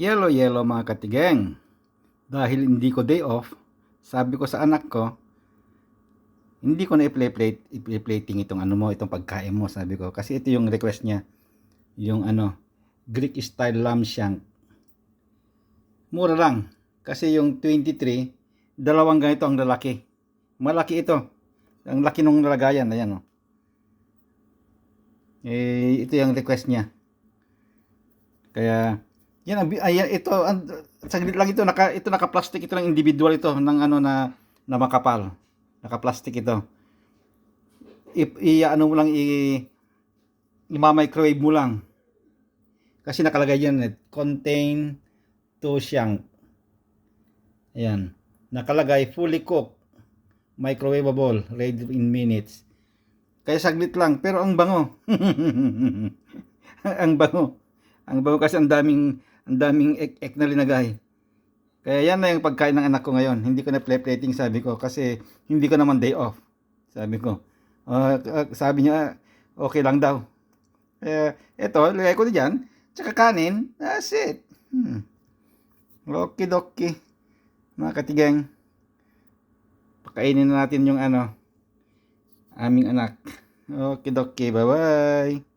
Yellow yellow mga katigeng. Dahil hindi ko day off, sabi ko sa anak ko, hindi ko na i-play-plate, i-plating itong ano mo, itong pagkain mo, sabi ko. Kasi ito yung request niya. Yung ano, Greek style lamb shank. Mura lang. Kasi yung 23, dalawang ganito ang lalaki. Malaki ito. Ang laki nung nalagayan, ayan oh. Eh, ito yung request niya. Kaya, yan, ang ito, ang, saglit lang ito, naka, ito naka-plastic, ito lang individual ito, ng ano na, na makapal. Naka-plastic ito. I, i ano mo lang, i, i-microwave mo lang. Kasi nakalagay yan, eh, contain to shank. Ayan. Nakalagay, fully cooked, microwavable, ready in minutes. Kaya saglit lang, pero ang bango. ang bango. Ang bango kasi ang daming ang daming ek, ek na linagay. Kaya yan na yung pagkain ng anak ko ngayon. Hindi ko na play plating sabi ko kasi hindi ko naman day off. Sabi ko. Ah, sabi niya okay lang daw. Kaya eto, lagay ko na dyan. Tsaka kanin. That's it. Hmm. Okay, dokie. Mga katigang. Pakainin na natin yung ano aming anak. Okay, dokie. Bye-bye.